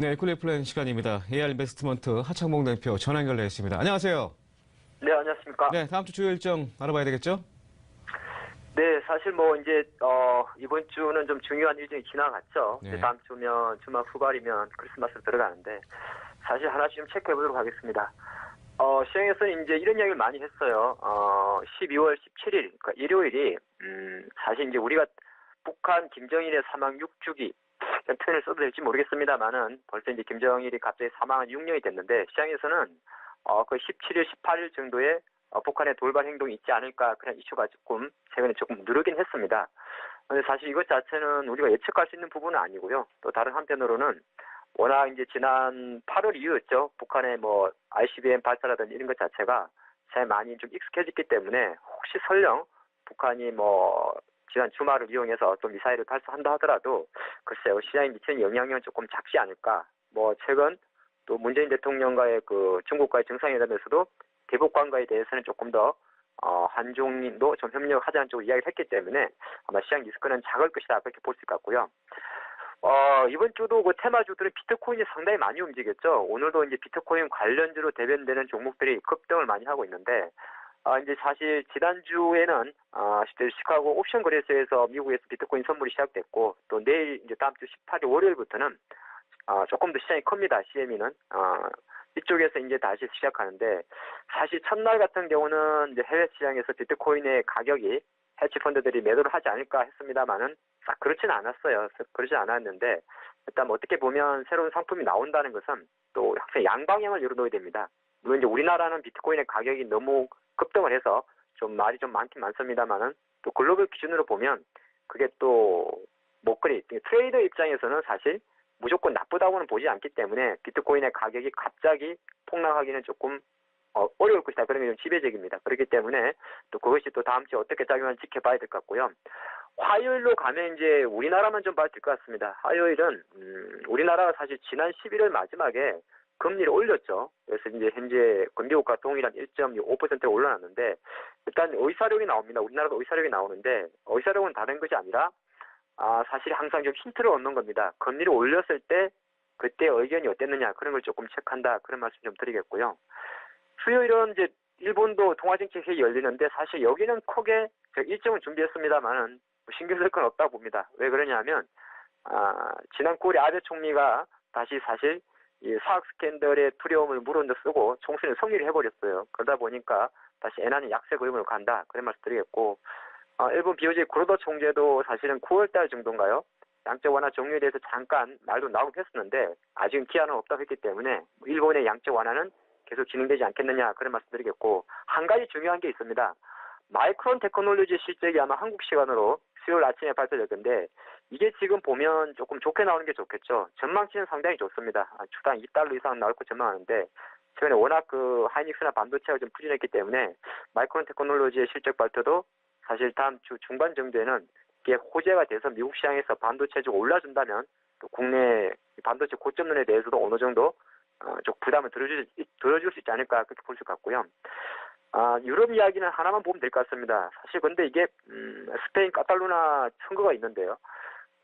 네, 에콜리 플랜 시간입니다. AR 인베스트먼트 하창봉 대표 전화 연결돼 있습니다. 안녕하세요. 네, 안녕하십니까. 네, 다음 주 주요 일정 알아봐야 되겠죠? 네, 사실 뭐 이제 어 이번 주는 좀 중요한 일정이 지나갔죠. 네. 이제 다음 주면 주말 후발이면 크리스마스 들어가는데 사실 하나씩 좀 체크해 보도록 하겠습니다. 어 시장에서는 이제 이런 이야기를 많이 했어요. 어 12월 17일, 그러니까 일요일이 음 사실 이제 우리가 북한 김정일의 사망 6주기 이런 표현을 써도 될지 모르겠습니다만은 벌써 이제 김정일이 갑자기 사망한 6년이 됐는데 시장에서는 어 그 17일, 18일 정도에 어, 북한의 돌발 행동이 있지 않을까 그런 이슈가 조금 최근에 조금 누르긴 했습니다. 근데 사실 이것 자체는 우리가 예측할 수 있는 부분은 아니고요. 또 다른 한편으로는 워낙 이제 지난 8월 이후였죠. 북한의 뭐 ICBM 발사라든지 이런 것 자체가 잘 많이 좀 익숙해졌기 때문에 혹시 설령 북한이 뭐 지난 주말을 이용해서 또 미사일을 발사한다 하더라도 글쎄요 시장에 미치는 영향력은 조금 작지 않을까. 뭐 최근 또 문재인 대통령과의 그 중국과의 정상회담에서도 대북 관과에 대해서는 조금 더 어, 한중도 좀 협력하자는 쪽으로 이야기를 했기 때문에 아마 시장 리스크는 작을 것이다 그렇게 볼 수 있겠고요. 어, 이번 주도 그 테마주들은 비트코인이 상당히 많이 움직였죠. 오늘도 이제 비트코인 관련주로 대변되는 종목들이 급등을 많이 하고 있는데, 아, 이제 사실 지난주에는, 아, 시카고 옵션 거래소에서 미국에서 비트코인 선물이 시작됐고, 또 내일 이제 다음 주 18일 월요일부터는, 아, 조금 더 시장이 큽니다. CME는. 아, 이쪽에서 이제 다시 시작하는데, 사실 첫날 같은 경우는 이제 해외 시장에서 비트코인의 가격이 해치 펀드들이 매도를 하지 않을까 했습니다만은 딱 그렇지는 않았어요. 그러지 않았는데 일단 뭐 어떻게 보면 새로운 상품이 나온다는 것은 또 항상 양방향을 열어놓어야 됩니다. 물론 이제 우리나라는 비트코인의 가격이 너무 급등을 해서 좀 말이 좀 많긴 많습니다만은 또 글로벌 기준으로 보면 그게 또 목걸이 트레이더 입장에서는 사실 무조건 나쁘다고는 보지 않기 때문에 비트코인의 가격이 갑자기 폭락하기는 조금 어, 어려울 것이다. 그런 게 좀 지배적입니다. 그렇기 때문에 또 그것이 또 다음 주에 어떻게 작용하는지 지켜봐야 될 것 같고요. 화요일로 가면 이제 우리나라만 좀 봐야 될 것 같습니다. 화요일은 음, 우리나라가 사실 지난 11월 마지막에 금리를 올렸죠. 그래서 이제 현재 금리국가 동일한 1.65%에 올라놨는데 일단 의사력이 나옵니다. 우리나라도 의사력이 나오는데 의사력은 다른 것이 아니라 아, 사실 항상 좀 힌트를 얻는 겁니다. 금리를 올렸을 때 그때 의견이 어땠느냐 그런 걸 조금 체크한다 그런 말씀 좀 드리겠고요. 수요일은 이제 일본도 통화정책 회의 열리는데 사실 여기는 크게 일정은 준비했습니다만은 뭐 신경 쓸 건 없다고 봅니다. 왜 그러냐면 아, 지난 9월에 아베 총리가 다시 사실 이 사학 스캔들의 두려움을 물어넣어 쓰고 총선을 승리를 해버렸어요. 그러다 보니까 다시 애나는 약세 그림으로 간다. 그런 말씀 드리겠고 어, 일본 BOJ 구로다 총재도 사실은 9월달 정도인가요? 양적 완화 종료에 대해서 잠깐 말도 나오긴 했었는데 아직은 기한은 없다고 했기 때문에 일본의 양적 완화는 계속 진행되지 않겠느냐 그런 말씀드리겠고 한 가지 중요한 게 있습니다. 마이크론 테크놀로지 실적이 아마 한국 시간으로 수요일 아침에 발표될 건데 이게 지금 보면 조금 좋게 나오는 게 좋겠죠. 전망치는 상당히 좋습니다. 아, 주당 2달러 이상 나올 거 전망하는데 최근에 워낙 그 하이닉스나 반도체가 좀 부진했기 때문에 마이크론 테크놀로지의 실적 발표도 사실 다음 주 중반 정도에는 이게 호재가 돼서 미국 시장에서 반도체주가 올라준다면 또 국내 반도체 고점론에 대해서도 어느 정도 어, 좀 부담을 들어줄, 들어줄 수 있지 않을까 그렇게 볼 수 같고요. 아, 유럽 이야기는 하나만 보면 될 것 같습니다. 사실 근데 이게 음, 스페인 카탈루나 선거가 있는데요.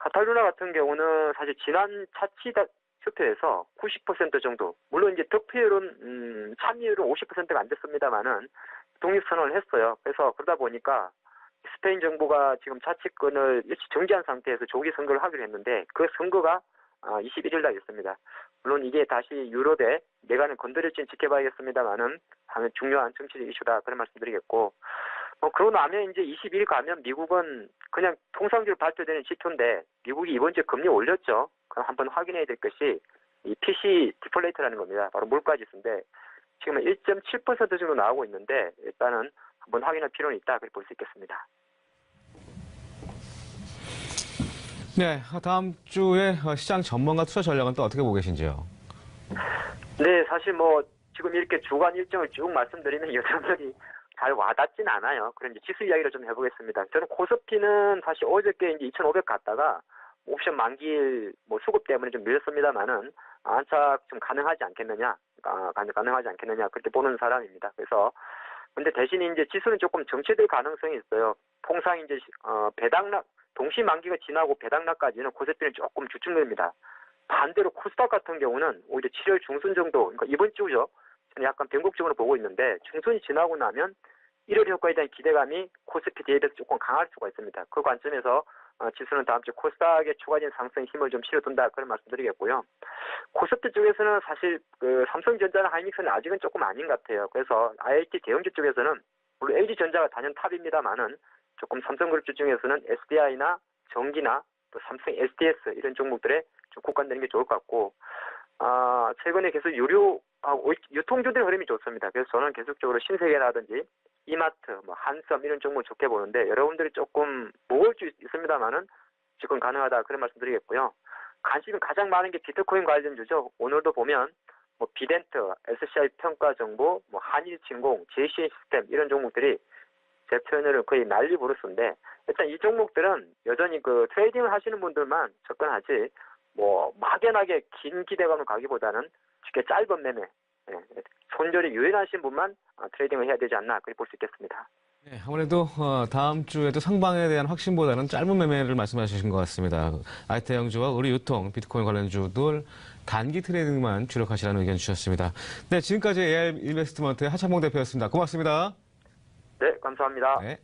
카탈루나 같은 경우는 사실 지난 차치 투표에서 90% 정도, 물론 이제 득표율은 음, 참여율은 50%가 안 됐습니다만은 독립선언을 했어요. 그래서 그러다 보니까 스페인 정부가 지금 자치권을 일시 정지한 상태에서 조기 선거를 하기로 했는데 그 선거가 아, 21일 날 있습니다. 물론 이게 다시 유럽에 내가는 건드릴지는 지켜봐야겠습니다만은 하면 중요한 정치적 이슈다 그런 말씀드리겠고 뭐 그러고 나면 이제 22일 가면 미국은 그냥 통상적으로 발표되는 지표인데 미국이 이번 주에 금리 올렸죠. 그럼 한번 확인해야 될 것이 이 PC 디플레이트라는 겁니다. 바로 물가 지수인데 지금은 1.7% 정도 나오고 있는데 일단은 한번 확인할 필요는 있다 그렇게 볼 수 있겠습니다. 네, 다음 주에 시장 전망과 투자 전략은 또 어떻게 보고 계신지요? 네, 사실 뭐 지금 이렇게 주간 일정을 쭉 말씀드리면 여러분들이 잘 와닿진 않아요. 그럼 이제 지수 이야기를 좀 해보겠습니다. 저는 코스피는 사실 어저께 이제 2,500 갔다가 옵션 만기일 뭐 수급 때문에 좀 밀렸습니다만은 안착 좀 가능하지 않겠느냐, 아, 가능하지 않겠느냐 그렇게 보는 사람입니다. 그래서 근데 대신 이제 지수는 조금 정체될 가능성이 있어요. 통상 이제 어, 배당락 동시 만기가 지나고 배당락까지는 코스피는 조금 주춤됩니다. 반대로 코스닥 같은 경우는 오히려 7월 중순 정도, 그러니까 이번 주죠. 약간 변곡적으로 보고 있는데 중순이 지나고 나면 1월 효과에 대한 기대감이 코스피 대비해서 조금 강할 수가 있습니다. 그 관점에서 어, 지수는 다음 주 코스닥에 추가적인 상승 힘을 좀 실어둔다 그런 말씀드리겠고요. 코스피 쪽에서는 사실 그 삼성전자나 하이닉스는 아직은 조금 아닌 것 같아요. 그래서 IIT 대형주 쪽에서는 물론 LG전자가 단연 탑입니다만은 조금 삼성그룹 주 중에서는 SDI나 전기나 또 삼성 SDS 이런 종목들에 좀 국한되는 게 좋을 것 같고 아 최근에 계속 유료 아, 유통주들의 흐름이 좋습니다. 그래서 저는 계속적으로 신세계라든지 이마트, 뭐 한섬 이런 종목 좋게 보는데 여러분들이 조금 무거울 수 있- 있습니다만은 접근 가능하다 그런 말씀드리겠고요. 관심이 가장 많은 게 비트코인 관련주죠. 오늘도 보면 뭐 비덴트, SCI 평가 정보, 뭐 한일진공, JC 시스템 이런 종목들이 제 표현으로 거의 난리 부르스인데 일단 이 종목들은 여전히 그 트레이딩을 하시는 분들만 접근하지 뭐 막연하게 긴 기대감을 가기보다는 쉽게 짧은 매매 예, 손절이 유연하신 분만 어, 트레이딩을 해야 되지 않나 그렇게 볼 수 있겠습니다. 네, 아무래도 어, 다음 주에도 상방에 대한 확신보다는 짧은 매매를 말씀하신 것 같습니다. 아이테형주와 의류 유통, 비트코인 관련 주들 단기 트레이딩만 주력하시라는 의견 주셨습니다. 네, 지금까지 AR 인베스트먼트의 하창봉 대표였습니다. 고맙습니다. 네, 감사합니다. 네.